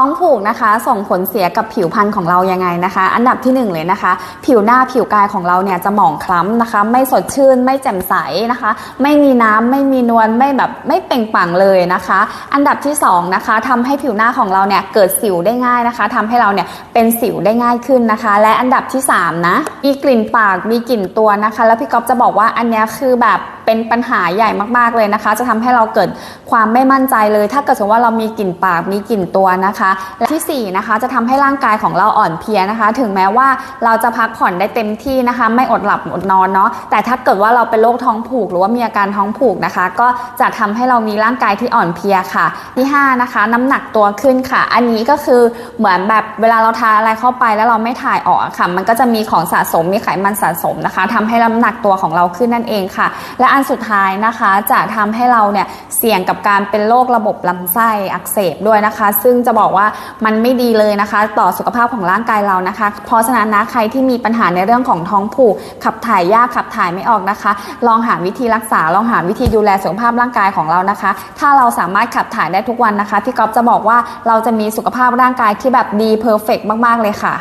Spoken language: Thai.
ท้องผูกนะคะ ส่งผลเสียกับผิวพรรณของเรายังไงนะคะ อันดับที่หนึ่งเลยนะคะ ผิวหน้าผิวกายของเราเนี่ยจะหมองคล้ำนะคะ ไม่สดชื่น ไม่แจ่มใสนะคะ ไม่มีน้ำไม่มีนวลไม่แบบไม่เปล่งปลั่งเลยนะคะ อันดับที่สองนะคะทำให้ผิวหน้าของเราเนี่ยเกิดสิวได้ง่ายนะคะทำให้เราเนี่ยเป็นสิวได้ง่ายขึ้นนะคะ และอันดับที่สามนะมีกลิ่นปากมีกลิ่นตัวนะคะ แล้วพี่ก๊อฟจะบอกว่าอันนี้คือแบบ เป็นปัญหาใหญ่มากๆเลยนะคะ จะทำให้เราเกิดความไม่มั่นใจเลย ถ้าเกิดสมมติว่าเรามีกลิ่นปากมีกลิ่นตัวนะคะและที่สี่นะคะจะทำให้ร่างกายของเราอ่อนเพลียนะคะ ถึงแม้ว่าเราจะพักผ่อนได้เต็มที่นะคะ ไม่อดหลับอดนอนเนาะแต่ถ้าเกิดว่าเราเป็นโรคท้องผูก หรือว่ามีอาการท้องผูกนะคะ ก็จะทำให้เรามีร่างกายที่อ่อนเพลียค่ะ ที่ห้านะคะ น้ำหนักตัวขึ้นค่ะ อันนี้ก็คือเหมือนแบบเวลาเราทานอะไรเข้าไปแล้วเราไม่ถ่ายออกค่ะ มันก็จะมีของสะสมมีไขมันสะสมนะคะทำให้น้ำหนักตัวของเราขึ้นนั่นเองค่ะ และอันสุดท้ายนะคะ จะทำให้เราเนี่ยเสี่ยงกับการเป็นโรคระบบลำไส้อักเสบด้วยนะคะ ซึ่งจะบอกว่ามันไม่ดีเลยนะคะ ต่อสุขภาพของร่างกายเรานะคะ เพราะฉะนั้นนะใครที่มีปัญหาในเรื่องของท้องผูก ขับถ่ายยากขับถ่ายไม่ออกนะคะ ลองหาวิธีรักษาลองหาวิธีดูแลสุขภาพร่างกายของเรานะคะ ถ้าเราสามารถขับถ่ายได้ทุกวันนะคะพี่ก๊อฟจะบอกว่าเราจะมีสุขภาพร่างกายที่แบบดีเพอร์เฟกมาก ๆ เลยค่ะ